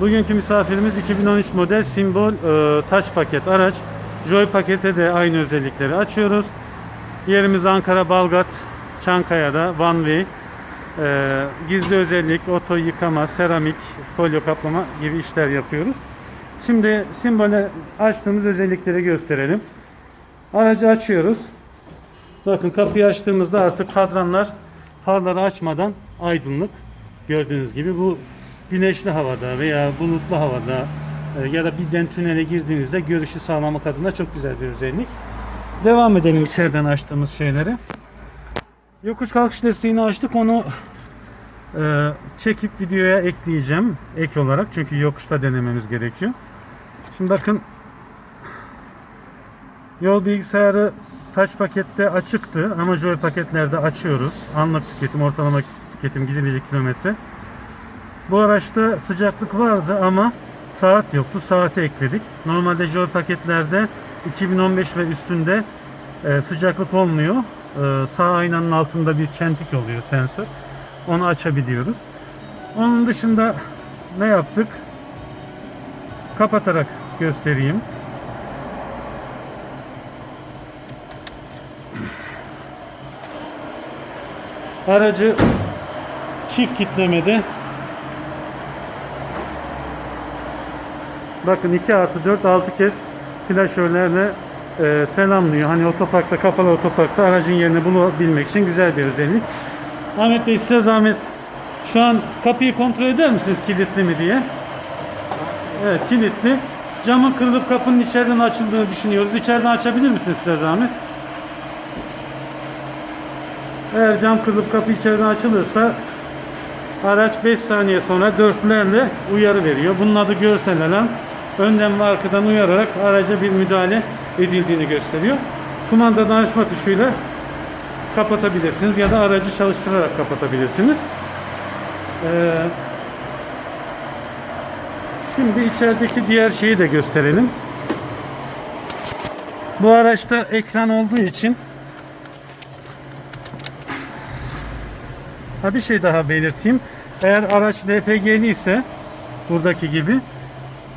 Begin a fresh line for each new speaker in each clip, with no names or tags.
Bugünkü misafirimiz 2013 model Simbol e, taç paket araç. Joy pakete de aynı özellikleri açıyoruz. Yerimiz Ankara Balgat Çankaya'da One Way. E, gizli özellik, oto yıkama, seramik, folyo kaplama gibi işler yapıyoruz. Şimdi simbole açtığımız özellikleri gösterelim. Aracı açıyoruz. Bakın kapıyı açtığımızda artık kadranlar farları açmadan aydınlık. Gördüğünüz gibi bu güneşli havada veya bulutlu havada e, ya da birden tünele girdiğinizde görüşü sağlamak adına çok güzel bir özellik. Devam edelim içeriden açtığımız şeyleri. Yokuş kalkış desteğini açtık. Onu e, çekip videoya ekleyeceğim ek olarak. Çünkü yokuşta denememiz gerekiyor. Şimdi bakın Yol bilgisayarı taç pakette açıktı ama Joy paketlerde açıyoruz. Anlık tüketim, ortalama tüketim gidilecek kilometre. Bu araçta sıcaklık vardı ama saat yoktu. Saati ekledik. Normalde Joy paketlerde 2015 ve üstünde e, sıcaklık olmuyor. E, sağ aynanın altında bir çentik oluyor sensör. Onu açabiliyoruz. Onun dışında ne yaptık? Kapatarak göstereyim. Aracı çift kitlemede. Bakın 2 artı 4 6 kez flaşörlerle e, selamlıyor. Hani otoparkta kapalı otoparkta aracın yerini bulabilmek için güzel bir özellik. Ahmet Bey size zahmet şu an kapıyı kontrol eder misiniz kilitli mi diye? Evet kilitli. Camın kırılıp kapının içeriden açıldığını düşünüyoruz. İçeriden açabilir misiniz size zahmet? Eğer cam kırılıp kapı içeriden açılırsa araç 5 saniye sonra dörtlerle uyarı veriyor. Bunun adı görsel alarm. Önden ve arkadan uyararak araca bir müdahale edildiğini gösteriyor. Kumandadan açma tuşuyla kapatabilirsiniz ya da aracı çalıştırarak kapatabilirsiniz. Ee, şimdi içerideki diğer şeyi de gösterelim. Bu araçta ekran olduğu için Ha bir şey daha belirteyim. Eğer araç LPG'li ise buradaki gibi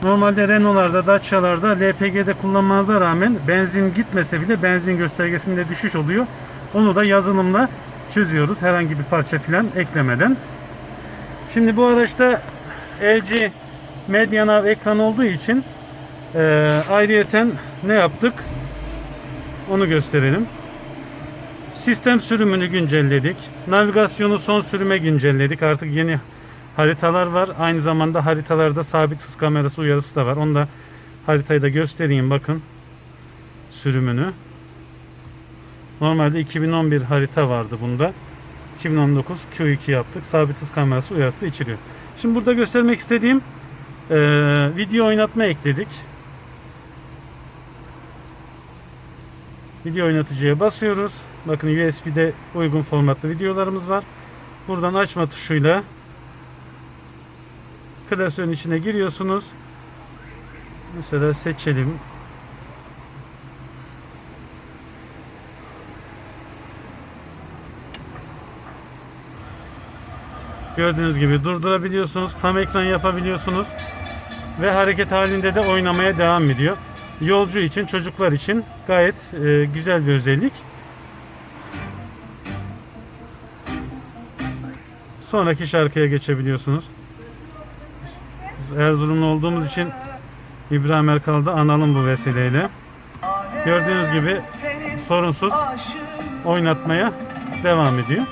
normalde Renault'larda, Dacia'larda LPG'de kullanmanıza rağmen benzin gitmese bile benzin göstergesinde düşüş oluyor. Onu da yazılımla çözüyoruz. Herhangi bir parça filan eklemeden. Şimdi bu araçta LG Medianav ekran olduğu için e, ayrıyeten ne yaptık? Onu gösterelim. Sistem sürümünü güncelledik. Navigasyonu son sürüme güncelledik. Artık yeni haritalar var. Aynı zamanda haritalarda sabit hız kamerası uyarısı da var. Onu da haritayı da göstereyim bakın. Sürümünü. Normalde 2011 harita vardı bunda. 2019 Q2 yaptık. Sabit hız kamerası uyarısı da içeriyor. Şimdi burada göstermek istediğim eee, video oynatma ekledik. Video oynatıcıya basıyoruz. Bakın USB'de uygun formatlı videolarımız var. Buradan açma tuşuyla klasörün içine giriyorsunuz. Mesela seçelim. Gördüğünüz gibi durdurabiliyorsunuz. Tam ekran yapabiliyorsunuz. Ve hareket halinde de oynamaya devam ediyor. Yolcu için, çocuklar için gayet e, güzel bir özellik. Sonraki şarkıya geçebiliyorsunuz. Erzurumlu olduğumuz için İbrahim Erkal'ı da analım bu vesileyle. Gördüğünüz gibi sorunsuz oynatmaya devam ediyor.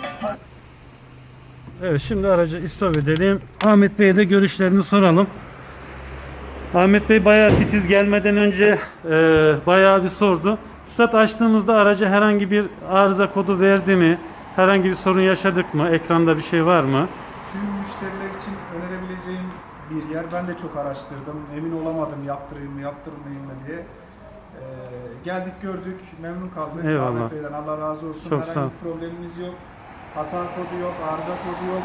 Evet şimdi aracı istop edelim. Ahmet Bey'e de görüşlerini soralım. Ahmet Bey bayağı titiz gelmeden önce e, bayağı bir sordu. Üstad açtığımızda araca herhangi bir arıza kodu verdi mi? Herhangi bir sorun yaşadık mı? Ekranda bir şey var mı?
Tüm müşteriler için önerebileceğim bir yer. Ben de çok araştırdım. Emin olamadım yaptırayım mı yaptırmayayım mı diye. Ee, geldik gördük, memnun kaldık.
Eyvallah.
Ahmet Bey'den Allah razı olsun.
Çok sağ ol.
Herhangi bir problemimiz yok. Hata kodu yok, arıza kodu yok.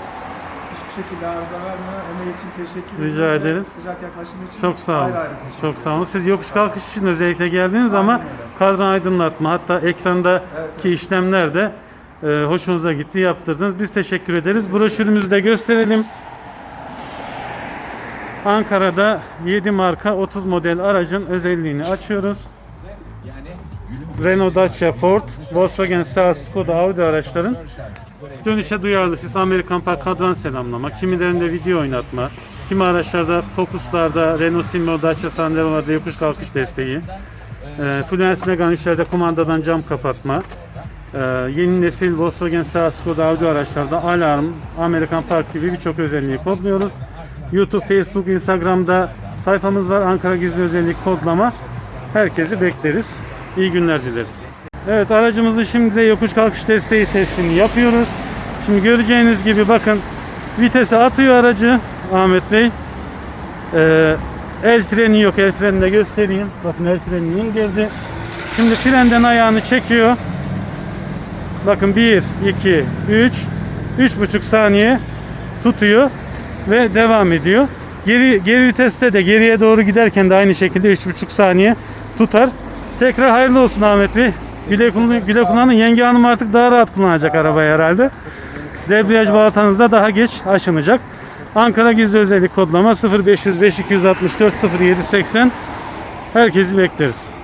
Hiçbir şekilde arıza vermiyor. Emeği için teşekkür
Rica
ediyoruz ve
ederiz.
Sıcak yaklaşım için
Çok sağ olun.
ayrı ayrı teşekkür
Çok sağ olun. Siz yokuş kalkış için özellikle geldiniz ama
Aynen öyle.
kadran aydınlatma hatta ekrandaki
Evet, evet.
işlemler de e, hoşunuza gitti yaptırdınız. Biz teşekkür ederiz. Broşürümüzü de gösterelim. Ankara'da 7 marka 30 model aracın özelliğini açıyoruz. Renault, Dacia, Ford, Volkswagen, Seat, Skoda, Audi araçların dönüşe duyarlı sis Amerikan Park kadran selamlama, kimilerinde video oynatma, kimi araçlarda Focus'larda Renault Symbol, Dacia Sandero'larda yokuş kalkış desteği, e, Fluence Megane işlerde kumandadan cam kapatma, e, yeni nesil Volkswagen, Seat, Skoda, Audi araçlarda alarm, Amerikan Park gibi birçok özelliği kodluyoruz. YouTube, Facebook, Instagram'da sayfamız var. Ankara Gizli Özellik kodlama. Herkesi bekleriz. İyi günler dileriz. Evet aracımızın şimdi de yokuş kalkış desteği testini yapıyoruz. Şimdi göreceğiniz gibi bakın vitese atıyor aracı Ahmet Bey. Ee, el freni yok. El frenini de göstereyim. Bakın el frenini indirdi. Şimdi frenden ayağını çekiyor. Bakın 1, 2, 3, 3,5 saniye tutuyor ve devam ediyor. Geri, geri viteste de geriye doğru giderken de aynı şekilde 3,5 saniye tutar. Tekrar hayırlı olsun Ahmet Bey. Güle, güle kullanın. Yenge Hanım artık daha rahat kullanacak arabayı herhalde. Debriyaj balatanız da daha geç aşınacak. Ankara gizli özellik kodlama 0505 264 0780. Herkesi bekleriz.